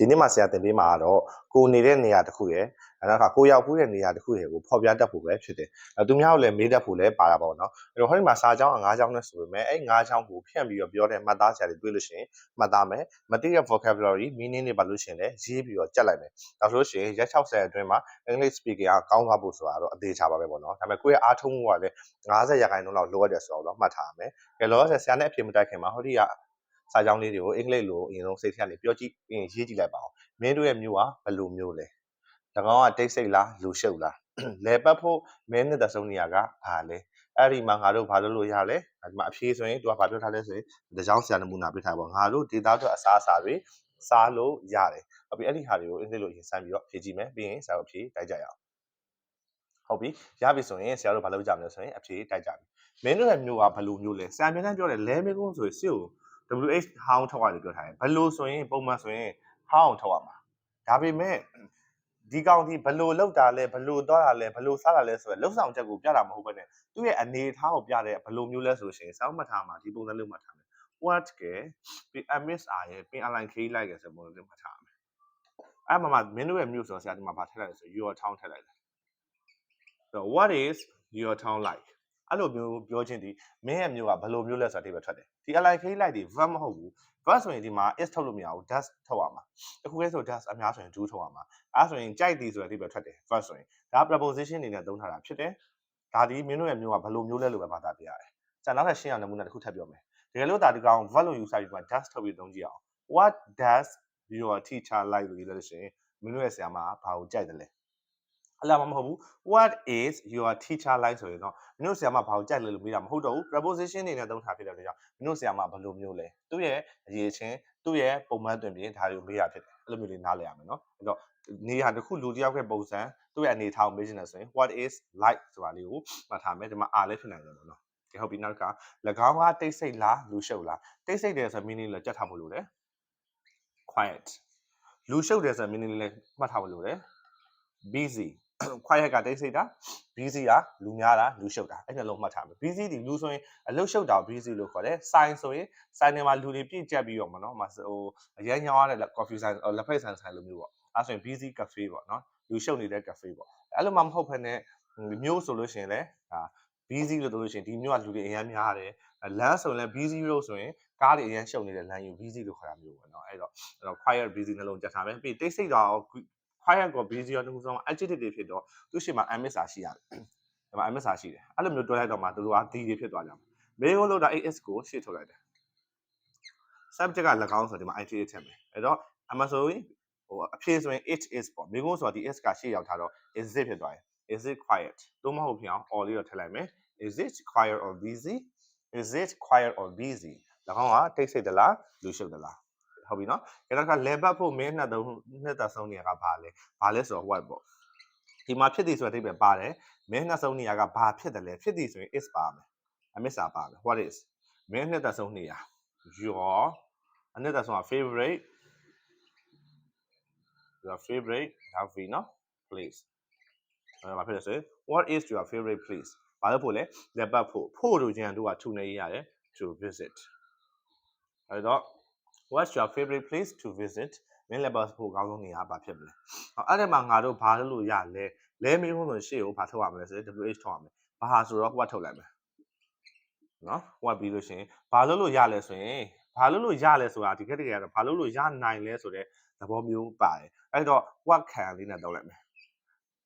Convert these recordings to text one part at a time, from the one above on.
ဒီနေ့မှာဆရာသင်ပေးမှာကတော့ကိုနေတဲ့နေရာတစ်ခုရယ်အဲနောက်ကကိုရောက်ဖူးတဲ့နေရာတစ်ခုရယ်ကိုဖော်ပြတတ်ဖို့ပဲဖြစ်တယ်အဲသူများကိုလည်းမေးတတ်ဖို့လည်းပါတာပေါ့နော်အဲ့တော့ဟောဒီမှာစာကြောင်းက၅ကြောင်းနဲ့ဆိုပေမဲ့အဲ့၅ကြောင်းကိုဖြန့်ပြီးတော့ပြောတဲ့မှတ်သားဆရာတွေတွေ့လို့ရှိရင်မှတ်သားမယ် material vocabulary meaning တွေပါလို့ရှိရင်လည်းရေးပြီးတော့ကြက်လိုက်မယ်ဒါဆိုလို့ရှိရင်ရက်60အတွင်းမှာ English speaking ကကောင်းသွားဖို့ဆိုတာတော့အသေးချပါပဲပေါ့နော်ဒါပေမဲ့ကိုယ့်ရဲ့အားထုတ်မှုကလည်း90ရာခိုင်နှုန်းလောက်လိုအပ်တယ်ဆိုတော့မှတ်ထားရမယ်ကဲလောဆယ်ဆရာနဲ့အဖြစ်မတိုက်ခင်မှာဟောဒီက စာကြောင်းလေးတွေကိုအင်္ဂလိပ်လိုအရင်ဆုံးစိတ်ထဲကနေပြောကြည့်ပြီးရင်ရေးကြည့်လိုက်ပါအောင်မင်းတို့ရဲ့မျိုးကဘယ်လိုမျိုးလဲ၎င်းကတိတ်ဆိတ်လားလူရှုပ်လားလဲပတ်ဖို့မင်းနဲ့တဆုံနေရကဘာလဲအဲ့ဒီမှာငါတို့ဘာလုပ်လို့ရလဲဒီမှာအဖြေဆိုရင်သူကဘာပြောထားလဲဆိုရင်တကြောင်ဆရာနမူနာပြထားပါငါတို့ဒေတာအတွက်အစားအစာတွေစားလို့ရတယ်ဟုတ်ပြီအဲ့ဒီဟာတွေကိုအင်္ဂလိပ်လိုရင်ဆိုင်ပြီးတော့ဖြေကြည့်မယ်ပြီးရင်ဆရာတို့ဖြေတိုက်ကြရအောင်ဟုတ်ပြီရပြီဆိုရင်ဆရာတို့ဘာလုပ်ကြမလဲဆိုရင်အဖြေတိုက်ကြပြီမင်းတို့ရဲ့မျိုးကဘယ်လိုမျိုးလဲဆရာမြန်တန်းပြောတယ်လဲမင်းကုန်းဆိုရင်စစ်ကို WH ဟောင်းထောက်ရတယ်ပြောထားတယ်ဘယ်လိုဆိုရင်ပုံမှန်ဆိုရင်ဟောင်းထောက်ရမှာဒါပေမဲ့ဒီကောင်ဒီဘယ်လိုလောက်တာလဲဘယ်လိုသွားတာလဲဘယ်လိုစားတာလဲဆိုတော့လောက်ဆောင်ချက်ကိုပြတာမဟုတ်ဘဲနဲ့သူ့ရဲ့အနေအထားကိုပြတဲ့ဘယ်လိုမျိုးလဲဆိုလို့ရှိရင်စောင်းမှတ်ထားမှာဒီပုံစံလေးမှတ်ထားမယ် what ကပြီး MSR ရဲ့ပင် align K လိုက်ရဆိုပုံစံလေးမှတ်ထားမယ်အဲ့မှာမှမင်းတို့ရဲ့မျိုးဆိုတော့ဆရာဒီမှာဗာထည့်လိုက်လဲဆို your town ထည့်လိုက်တယ် so what is your town like အဲ့လိုမျိုးပြောချင်းဒီမင်းရဲ့မျိုးကဘယ်လိုမျိုးလဲဆိုတာဒီပဲထွက်တယ်ဒီ align K လိုက်ဒီ verb မဟုတ်ဘူး verb ဆိုရင်ဒီမှာ is ထုတ်လို့မရဘူး does ထုတ်ရမှာတခုလဲဆို does အများဆိုရင် do ထုတ်ရမှာအဲ့ဆိုရင်ကြိုက်သည်ဆိုတဲ့ဒီပဲထွက်တယ် verb ဆိုရင်ဒါ preposition အနေနဲ့သုံးထားတာဖြစ်တယ်ဒါဒီမင်းတို့ရဲ့မျိုးကဘယ်လိုမျိုးလဲလို့ပဲဘာသာပြရတယ်။ကျွန်တော်နောက်ထပ်ရှင်းအောင်နမူနာတစ်ခုထပ်ပြောမယ်။တကယ်လို့ဒါဒီကောင် verb လို့ယူဆိုင်ပြီးမှ does ထုတ်ပြီးသုံးကြည့်အောင် what does your teacher like လို့ရေးလို့ရှိရင်မင်းတို့ရဲ့ဆရာမဘာကိုကြိုက်တယ်လဲ အလားမမဟုတ်ဘူး what is your teacher like ဆိုရင်တော့မင်းတို့ဆရာမဘာကိုကြိုက်လဲလို့မေးတာမဟုတ်တော့ဘူး preposition တွေနဲ့သုံးထားဖြစ်တဲ့အတွက်ကြောင့်မင်းတို့ဆရာမဘယ်လိုမျိုးလဲသူ့ရဲ့အရေးချင်းသူ့ရဲ့ပုံမှန်တွင်ပြင်ဒါတွေကိုမေးတာဖြစ်တယ်အဲ့လိုမျိုးလေးနားလည်ရမယ်နော်အဲ့တော့နေရာတစ်ခုလူတစ်ယောက်ရဲ့ပုံစံသူ့ရဲ့အနေအထားကိုမေးချင်တယ်ဆိုရင် what is like ဆိုတာလေးကိုမှတ်ထားမယ်ဒီမှာ r လည်းဖြစ်နိုင်တယ်ပေါ့နော်ကဲဟုတ်ပြီနောက်က၎င်းကတိတ်ဆိတ်လားလူရှုပ်လားတိတ်ဆိတ်တယ်ဆို meaning လည်းကြက်ထားဖို့လိုတယ် quiet လူရှုပ်တယ်ဆို meaning လည်းမှတ်ထားဖို့လိုတယ် busy quiet ကတိတ်ဆိတ်တာ busy ကလူများတာလူရှုပ်တာအဲ့နှလုံးမှတ်ထားမယ် busy ဒီလူဆိုရင်အလုပ်ရှုပ်တာကို busy လို့ခေါ်တယ် sign ဆိုရင် sign တွေမှာလူတွေပြည့်ကျက်ပြီးတော့မနော်ဟိုအရင်ညောင်းရတဲ့ coffee sign လက်ဖက်ဆိုင်ဆိုင်လိုမျိုးပေါ့အဲ့ဆိုရင် busy cafe ပေါ့နော်လူရှုပ်နေတဲ့ cafe ပေါ့အဲ့လိုမှမဟုတ်ဘဲနဲ့မျိုးဆိုလို့ရှိရင်လည်းဒါ busy လို့ပြောလို့ရှိရင်ဒီမျိုးကလူတွေအများများတယ်လမ်းဆိုရင်လည်း busy road ဆိုရင်ကားတွေအရင်ရှုပ်နေတဲ့လမ်းယူ busy လို့ခေါ်တာမျိုးပေါ့နော်အဲ့တော့အဲ့တော့ quiet busy နှလုံးကြက်ထားမယ်ပြီးတိတ်ဆိတ်တာရော quiet ကို busy ရောတူစုံ adjective တွေဖြစ်တော့သူရှိမှာ MSR ရှိရတယ်ဒီမှာ MSR ရှိတယ်အဲ့လိုမျိုးတွဲလိုက်တော့မှသူတို့က D တွေဖြစ်သွားကြမှာမေးလို့လို့ဒါ AS ကိုရှေ့ထုတ်လိုက်တယ် subject က၎င်းဆိုဒီမှာ IT ထည့်မယ်အဲ့တော့အမဆိုရင်ဟိုအဖြေဆိုရင် it is ပေါ့မိကုန်းဆိုတာဒီ s ကရှေ့ရောက်ထားတော့ is it ဖြစ်သွားတယ် is it quiet သို့မဟုတ်ဖြစ်အောင် or လေးတော့ထည့်လိုက်မယ် is it quiet or busy is it quiet or busy ၎င်းကတိတ်ဆိတ်သလားလူရှုပ်သလား ဟုတ်ပြီနော်အဲ့တော့က level ဖို့မင်းနှစ်သုံးနှစ်သက်ဆုံးနေရကဘာလဲဘာလဲဆိုတော့ what ပေါ့ဒီမှာဖြစ်သည်ဆိုတဲ့အဓိပ္ပာယ်ပါတယ်မင်းနှစ်ဆုံးနေရကဘာဖြစ်တယ်လဲဖြစ်သည်ဆိုရင် is ပါမယ်အမစ်စာပါမယ် what is မင်းနှစ်သက်ဆုံးနေရ your အနှစ်သက်ဆုံးက favorite your favorite ဒါ V နော် place အဲ့ဒါဘာဖြစ်လဲဆိုရင် what is your favorite place ဘာလို့ဖို့လဲလက်ပတ်ဖို့ဖို့တို့ချင်းတို့ကထူနေရတယ် to visit အဲ့တော့ what's your favorite place to visit မင်းလက်ပတ်ဖို့အကောင်းဆုံးနေရာဘာဖြစ်မလဲအဲ့ဒါမှငါတို့ဘာလုပ်လို့ရလဲလဲမင်းလို့ဆိုရှေ့ကိုဘာထုတ်ရမလဲဆိုရင် WH ထုတ်ရမယ်ဘာဟာဆိုတော့ what ထုတ်လိုက်မယ်နော် what ပြီးလို့ရှိရင်ဘာလုပ်လို့ရလဲဆိုရင်ဘာလို့လို့ရလဲဆိုတာဒီခက်တကယ်ကတော့ဘာလို့လို့ရနိုင်လဲဆိုတဲ့သဘောမျိုးပါတယ်အဲ့တော့ what can လေးနဲ့တောင်းလိုက်မယ်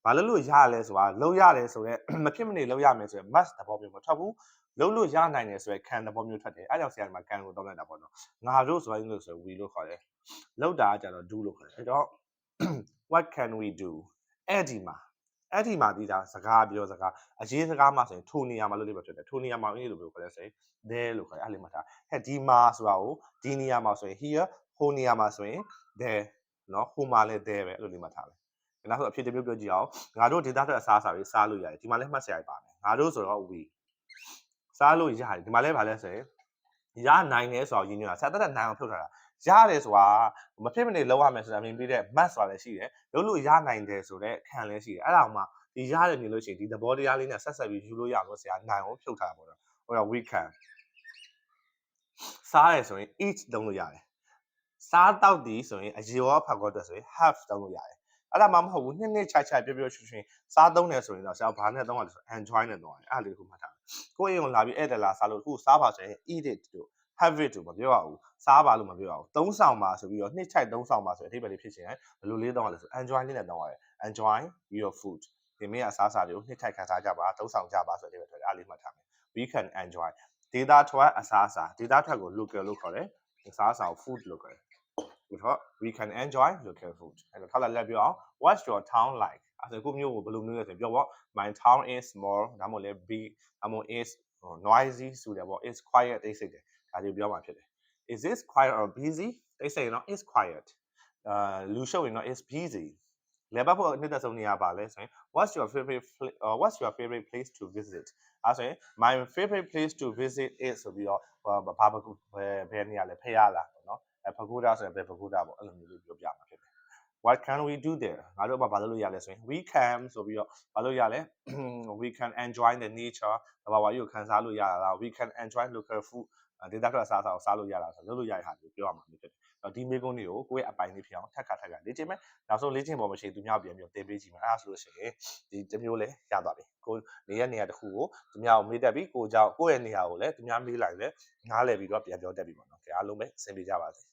ဘာလို့လို့ရလဲဆိုတာလုံးရတယ်ဆိုတော့မဖြစ်မနေလုံးရမယ်ဆိုတော့ mass သဘောမျိုးမထွက်ဘူးလုံးလို့ရနိုင်တယ်ဆိုတော့ခံသဘောမျိုးထွက်တယ်အဲကြောင့်ဆရာကခံကိုတောင်းလိုက်တာပေါ့နော်ငါတို့ဆိုတာအင်္ဂလိပ်ဆိုဝီလို့ခေါ်တယ်လုံးတာကကြတော့ do လို့ခေါ်တယ်အဲတော့ what can we do အဲ့ဒီမှာအဲ့ဒီမှာဒီသာစကားပြောစကားအရေးစကားမှဆိုရင်ထိုနေရာမှာလို့လေးပဲဖြစ်တယ်ထိုနေရာမှာအင်္ဂလိပ်လိုပြောခေါ်တယ်ဆိုရင် there လို့ခေါ်တယ်အဲ့လိုမှထားဟဲ့ဒီမှာဆိုတာကိုဒီနေရာမှာဆိုရင် here ဟိုနေရာမှာဆိုရင် there နော်ဟိုမှာလည်း there ပဲအဲ့လိုလေးမှထားတယ် နောက်ဆိုအဖြစ်တစ်မျိုးပြောကြည့်အောင်ငါတို့ဒေတာအတွက်အစားအစာတွေစားလို့ရတယ်ဒီမှာလည်းမှတ်စရာပါမယ်ငါတို့ဆိုတော့ we စားလို့ရတယ်ဒီမှာလည်းဗာလဲဆိုရင်ရနိုင်တယ်ဆိုတော့ရင်းညွှန်းတာဆက်သက်နိုင်အောင်ဖြုတ်ထားတာရတယ်ဆိုတာမဖြစ်မနေလောက်ရမယ်ဆိုတာမြင်ပြီးတဲ့ math ဆိုတာလည်းရှိတယ်လုံးလို့ရနိုင်တယ်ဆိုတော့ခံလည်းရှိတယ်အဲ့ဒါမှဒီရတယ်နေလို့ရှိရင်ဒီသဘောတရားလေးနဲ့ဆက်ဆက်ပြီးယူလို့ရအောင်ဆရာနိုင်အောင်ဖြုတ်ထားတာပေါ့နော်ဟိုက we can စားရဆိုရင် eat လုံးလို့ရတယ်စစားတောက်ဒီဆိုရင်အရေရောဖတ်ကောအတွက်ဆိုရင် have တောင်းလို့ရတယ် အဲ့ဒါမှမဟုတ်ဘူးနှစ်နှစ်ခြိုက်ခြိုက်ပြောပြောရွှင်ရွှင်စားသုံးတယ်ဆိုရင်တော့ဆရာဘာနဲ့သုံးရလဲဆို enjoy နဲ့သုံးရတယ်အဲ့ဒါလေးကိုမှတ်ထားကိုယ့်အိမ်ကိုလာပြီးဧည့်သည်လာစားလို့ခုစားပါဆိုရင် eat it တို့ have it တို့မပြောရဘူးစားပါလို့မပြောရဘူးသုံးဆောင်ပါဆိုပြီးတော့နှစ်ချိုက်သုံးဆောင်ပါဆိုအထိပ္ပယ်လေးဖြစ်ချင်တယ်ဘယ်လိုလေးသုံးရလဲဆို enjoy လေးနဲ့သုံးရတယ် enjoy your food ဒီမင်းအစားအစာတွေကိုနှစ်ထိုက်ခံစားကြပါသုံးဆောင်ကြပါဆိုတဲ့အထိပ္ပယ်ထွက်တယ်အားလေးမှတ်ထားမယ် we can enjoy data ထွက်အစားအစာ data ထွက်ကို local လို့ခေါ်တယ်အစားအစာကို food လို့ခေါ်တယ် ဒီတော့ we can enjoy local food အဲ့တော့ထောက်လာလက်ပြောအောင် what's your town like အဲ့ဒါကိုမျိုးကိုဘယ်လိုမျိုးလဲဆိုရင်ပြောပေါ့ my town is small ဒါမှမဟုတ်လဲ big ဒါမှမဟုတ် is noisy ဆိုတယ်ပေါ့ is quiet တိတ်ဆိတ်တယ်ဒါတွေပြောမှာဖြစ်တယ် is this quiet or busy တိတ်ဆိတ်ရင်တော့ is quiet အာလူရှုပ်ရင်တော့ is busy လဲပတ်ဖို့အနှစ်သက်ဆုံးနေရာပါလဲဆိုရင် what's your favorite pla- uh, what's your favorite place to visit အဲ့ဆိုရင် my favorite place to visit is ဆိုပြီးတော့ဘာဘာဘယ်ဘယ်နေရာလဲဖရလားပေါ့နော် အဲဖကူတာဆိုရင်ဘယ်ဖကူတာပေါ့အဲ့လိုမျိုးလေးပြောပြမှာဖြစ်တယ် what can we do there ငါတို့ဘာဘာလုပ်လို့ရလဲဆိုရင် we can ဆိုပြီးတော့ဘာလို့ရလဲ we can enjoy the nature ဘာဘာကြီးကိုခံစားလို့ရတာလား we can enjoy local food ဒေတာထွက်အစားအစာကိုစားလို့ရတာဆိုလုပ်လို့ရတဲ့ဟာကိုပြောရမှာဖြစ်တယ်အဲ့တော့ဒီမေကုန်းလေးကိုကိုယ့်ရဲ့အပိုင်လေးဖြစ်အောင်ထက်ခါထက်ခါလေ့ကျင့်မယ်နောက်ဆုံးလေ့ကျင့်ပေါ်မရှိသူများပြန်ပြီးတော့တင်ပေးကြည့်မယ်အဲ့ဒါဆိုလို့ရှိရင်ဒီတစ်မျိုးလဲရသွားပြီကိုနေရနေရာတစ်ခုကိုသူများကိုမေးတတ်ပြီကိုကြောင့်ကိုယ့်ရဲ့နေရာကိုလည်းသူများမေးလိုက်လဲနားလည်ပြီးတော့ပြန်ပြောတတ်ပြီပေါ့နော်ကြအားလုံးပဲအဆင်ပြေကြပါစေ